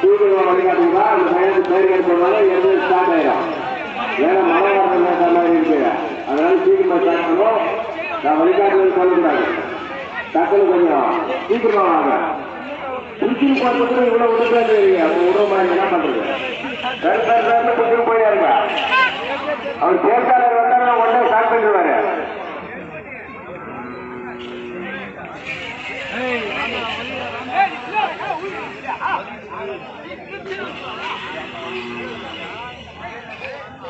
சீக்கிரம் வழிகாட்டுங்களா அந்த பையனுக்கு பேர் கேட்பதால எது ஸ்டார்ட் ஆயிடும் வேற மழை வரது மாதிரி இருக்கு அதனால சீக்கிரமா ஸ்டார்ட் பண்ணுவோம் நான் வழிகாட்டுறது சொல்லக்கூடாது. டக்குனு கொஞ்சம் சீக்கிரமா வாங்க. திருச்சி பார்த்துட்டு இவ்வளவு விடுறது இருக்கீங்க அப்போ விடுற மாதிரி என்ன பண்றது? வேறு வேறு வேறு கொஞ்சம் போயிடாருங்க அவர் பேச்சாளர் வந்தாலும் உடனே ஸ்டார்ட் பண்ணிடுவாரு.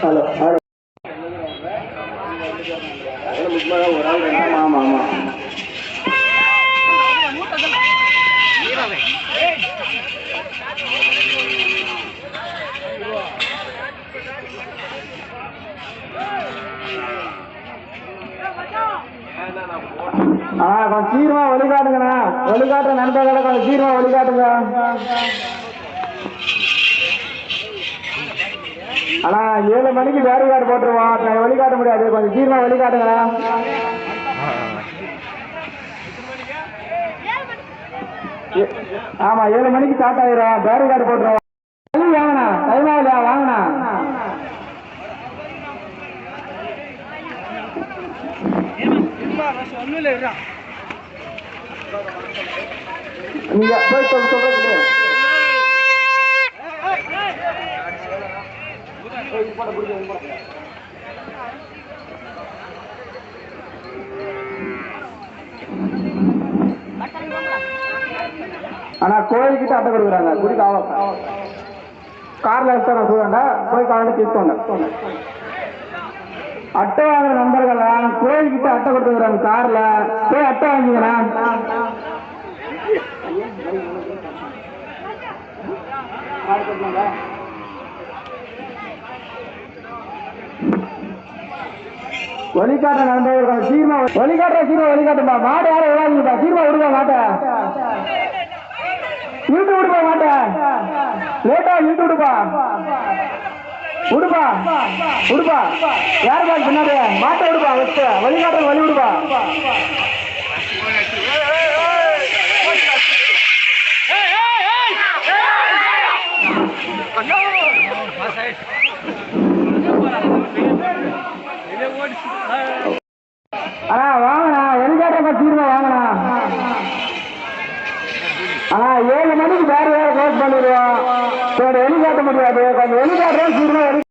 hello hello. ஒரு ஆள் ஆமா ஆமா வழிகாட்டுங்கண்ணா வழிகாட்டுற நண்பர்களை கொஞ்சம் சீக்கிரமா வழிகாட்டுங்க ஆனா ஏழு மணிக்கு பேரிகார்டு போட்டுருவோம். நான் வழிகாட்ட முடியாது. கொஞ்சம் சீக்கிரமா வழிகாட்டுங்கண்ணா ஆமா ஏழு மணிக்கு ஸ்டார்ட் ஆயிரும். பேரிகார்டு போட்டுருவோம். வாங்கண்ணா டைம் ஆகலையா வாங்கண்ணா. நீங்க போய் சொல் சொல்றது ஆனா கோயில்கிட்ட அட்டை கொடுக்குறாங்க. குடி காவல் கார்ல எடுத்தா நான் சொல்லுவேன்டா போய் காவல தீர்த்தோண்ட அட்டை வாங்குற நண்பர்கள்? கோயில்கிட்ட அட்டை கொடுத்துக்கிறாங்க கார்ல? போய் அட்டை வாங்கிக்கிறேன் வழிகாட்ட நண்பர்கள் சீர்மா வழிகாட்டுற சீர்மா வழிகாட்டுமா மாடு யாரும் விடாதீங்கப்பா. சீர்மா விடுங்க மாட்டேன் இழுத்து விடுப்பா மாட்டேன் லேட்டா இழுத்து விடுப்பா. விடுப்பா விடுப்பா யாருப்பா பின்னாடி? மாட்ட விடுப்பா வச்சு. வழிகாட்டுற வழி விடுப்பா அண்ணா வாங்கண்ணா. வெளிக்காட்டுறப்ப சீர்மா வாங்கண்ணா. அண்ணா ஏழு மணிக்கு வேற வேற க்ளோஸ் பண்ணிடுவோம். சரி வெளிக்காட்ட முடியாது. கொஞ்சம் வெளிக்காட்டுறோம் சீர்மா வெளி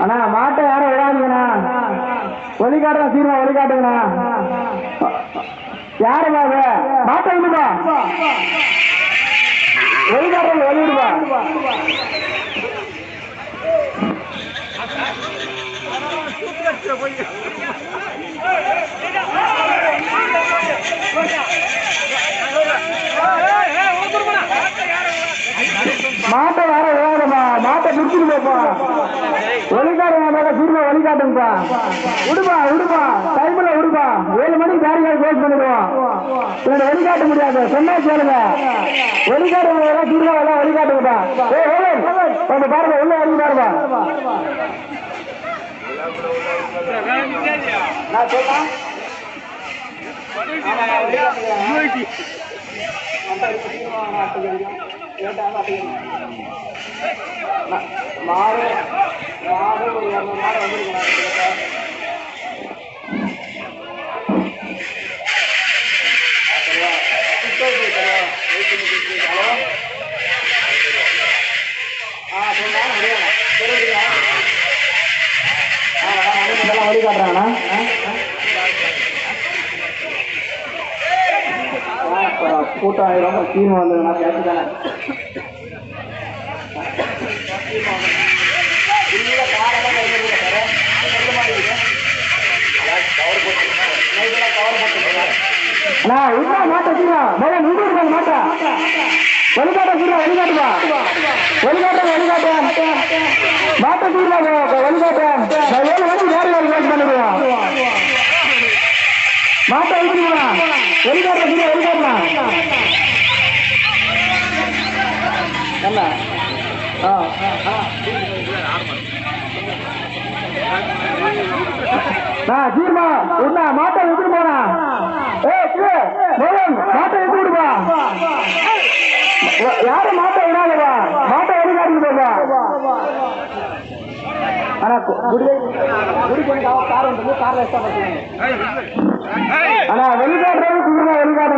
அண்ணா மாட்டை யாரும் விடாதுங்கண்ணா. ஒளிகாட்டுறா சீர்மா வழிகாட்டுங்கண்ணா யாரு மாட்டை விடுப்பா வழிகாட்டுறது வழிவிடுவா மாட்டை வர விடாதம்மா மாட்டை பிடிச்சிட்டு போப்பா ஒளிகாடுங்க சீர்மா ஒளிகாடு வெளிக்காட்டுங்கப்பா விடுப்பா. விடுப்பா டைம்ல விடுப்பா. ஏழு மணிக்கு பேரிகார்டு க்ளோஸ் பண்ணிடுவோம். இவனை வெளிக்காட்ட முடியாது. சொன்னா கேளுங்க. வெளிக்காட்டு தீர்வா எல்லாம் வெளிக்காட்டுங்கப்பா ஏ ஏழன் கொஞ்சம் பாருங்க உள்ள வந்து பாருங்க. நான் சொல்றேன் மாடு மாடு ஒரு இரநூறு மாடு வந்துருக்கணும் வழிகாட்டுறாங்கண்ணா கூட்டம் ஆயிரம் சீன் வந்ததுண்ணா பேசி தானே அண்ணா உள்ள மாட்ட வச்சுக்கா மேலே நூறு இருக்காங்க மாட்டா வெளிக்காட்ட சீரா வெளிக்காட்டுப்பா வெளிக்காட்ட வெளிக்காட்ட மாட்ட சீரா வெளிக்காட்ட நான் ஏழு மணிக்கு வேறு வேறு கேட்டு மாட்ட வச்சுக்கா வெளிக்காட்ட சீரா வெளிக்காட்டா என்ன? ஆ. ஜீர்மா உன்ன மாட்டை விட்டு போனா. ஏ மாட்டை விட்டு யாரும் மாட்டை விடாதப்பா மாட்டை வெளிக்காட்டு போப்பா ஆனா குடி. குடி கார் வந்து கார்ல ஆனா வெளிக்காட்டுறது குடும்பம்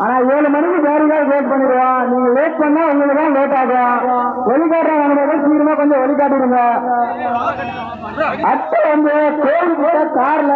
ஆனா ஏழு மணிக்கு பேருக்காக லேட் பண்ணிடுவோம் நீங்க லேட் பண்ணா உங்களுக்கு தான் லேட் ஆகும். வெளிக்காட்டுற வாங்கினதை சீக்கிரமா கொஞ்சம் வெளிக்காட்டிடுங்க அடுத்து வந்து கோயில் கார்ல